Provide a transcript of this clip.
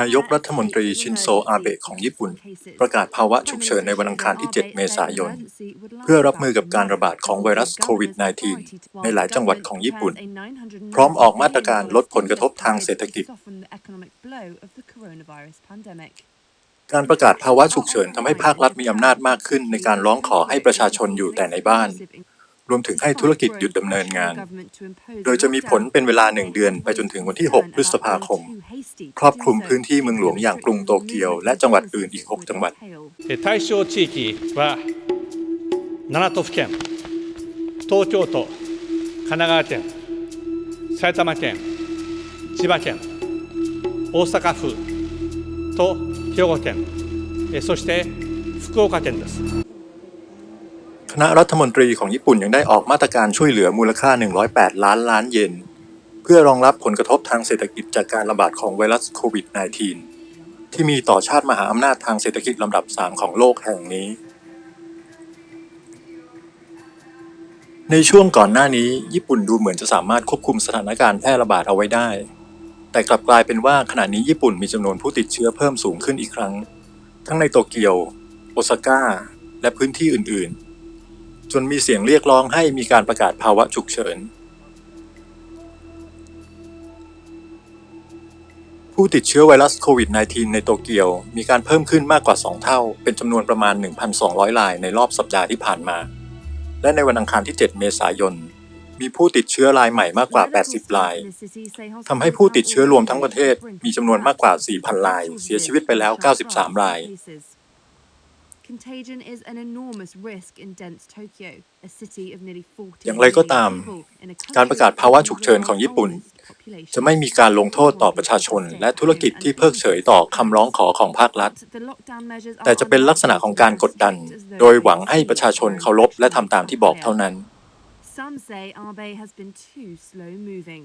นายกรัฐมนตรีชินโซอาเบะของญี่ปุ่น ประกาศภาวะฉุกเฉินในวันอังคารที่ 7 เมษายน เพื่อรับมือกับการระบาดของไวรัสโควิด -19 ในหลายจังหวัดของญี่ปุ่น พร้อมออกมาตรการลดผลกระทบทางเศรษฐกิจ การประกาศภาวะฉุกเฉินทำให้ภาครัฐมีอำนาจมากขึ้นในการร้องขอให้ประชาชนอยู่แต่ในบ้าน รวมถึงให้ธุรกิจหยุดดำเนินงาน โดยจะมีผลเป็นเวลาหนึ่งเดือนไปจนถึงวันที่ 6 พฤษภาคม ครอบคลุมพื้นที่เมืองหลวงอย่างกรุงโตเกียว และจังหวัดอื่นอีก 6 จังหวัด え対象地域は7都府県東京都神奈川県埼玉県千葉県大阪府と兵庫県えそして福岡県です คณะรัฐมนตรีของญี่ปุ่นยังได้ออกมาตรการช่วยเหลือมูลค่า 108 ล้านล้านเยน เพื่อรองรับผลกระทบทางเศรษฐกิจจากการระบาดของไวรัสโควิด -19 ที่มีต่อชาติมหาอำนาจทางเศรษฐกิจลำดับ 3 ของโลกแห่งนี้ ในช่วงก่อนหน้านี้ ญี่ปุ่นดูเหมือนจะสามารถควบคุมสถานการณ์แพร่ระบาดเอาไว้ได้ แต่กลับกลายเป็นว่าขณะนี้ญี่ปุ่นมีจำนวนผู้ติดเชื้อเพิ่มสูงขึ้นอีกครั้ง ทั้งในโตเกียว โอซาก้า และพื้นที่อื่นๆ จนมีเสียงเรียกร้องให้มีการประกาศภาวะฉุกเฉิน ผู้ติดเชื้อไวรัสโควิด -19 ในโตเกียว มีการเพิ่มขึ้นมากกว่า 2 เท่า เป็นจำนวนประมาณ 1,200รายในรอบสัปดาห์ที่ผ่านมา และในวันอังคารที่ 7 เมษายน มีผู้ติดเชื้อรายใหม่มากกว่า 80 ราย ทำให้ผู้ติดเชื้อรวมทั้งประเทศมีจำนวนมากกว่า 4,000 ราย เสียชีวิตไปแล้ว 93 ราย Contagion is an enormous risk in dense Tokyo, a city of nearly 40อย่างไรก็ตาม การประกาศภาวะฉุกเฉินของญี่ปุ่น จะไม่มีการลงโทษต่อประชาชน และธุรกิจที่เพิกเฉยต่อคำร้องขอของภาครัฐ แต่จะเป็นลักษณะของการกดดัน โดยหวังให้ประชาชนเคารพและทำตามที่บอกเท่านั้น Some say Abe has been too slow moving.